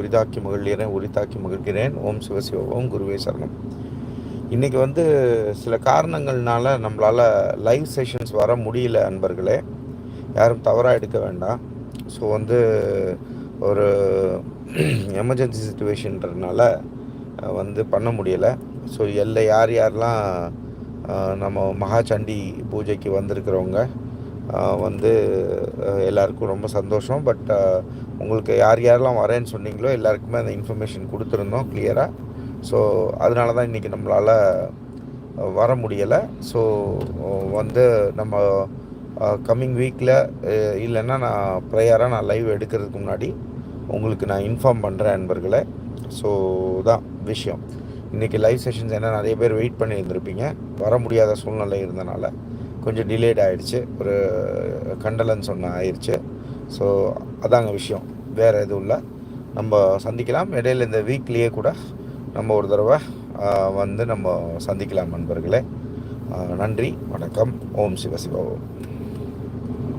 உரிதாக்கி மகிழ்கிறேன் உரித்தாக்கி மகிழ்கிறேன். ஓம் சிவசிவ ஓம் குருவே சரணம். இன்றைக்கி வந்து சில காரணங்கள்னால நம்மளால் லைவ் செஷன்ஸ் வர முடியல அன்பர்களே. யாரும் தவறாக எடுக்க வேண்டாம். ஸோ வந்து ஒரு எமர்ஜென்சி சுச்சுவேஷன்றதுனால வந்து பண்ண முடியலை. ஸோ எல்லை யார் யாரெலாம் நம்ம மகாச்சண்டி பூஜைக்கு வந்திருக்கிறவங்க வந்து எல்லாருக்கும் ரொம்ப சந்தோஷம். பட் உங்களுக்கு யார் யாரெல்லாம் வரேன்னு சொன்னீங்களோ எல்லாருக்குமே அந்த இன்ஃபர்மேஷன் கொடுத்துருந்தோம் கிளியராக ஸோ அதனால தான் இன்றைக்கி நம்மளால் வர முடியலை. ஸோ வந்து நம்ம கம்மிங் வீக்கில் இல்லைன்னா நான் ப்ரேயராக நான் லைவ் எடுக்கிறதுக்கு முன்னாடி உங்களுக்கு நான் இன்ஃபார்ம் பண்ணுறேன் நண்பர்களே ஸோ தான் விஷயம். இன்றைக்கி லைவ் செஷன்ஸ் என்ன நிறைய பேர் வெயிட் பண்ணியிருந்திருப்பீங்க. வர முடியாத சூழ்நிலை இருந்தனால. கொஞ்சம் டிலேட் ஆகிடுச்சு ஒரு கண்டலன்ஸ் ஒன்று ஆயிடுச்சு ஸோ அதாங்க விஷயம். வேறு எதுவும் இல்லை. நம்ம சந்திக்கலாம். இடையில இந்த வீக்லேயே கூட நம்ம ஒரு தடவை வந்து நம்ம சந்திக்கலாம் நண்பர்களே. நன்றி. வணக்கம். ஓம் சிவ ஓம்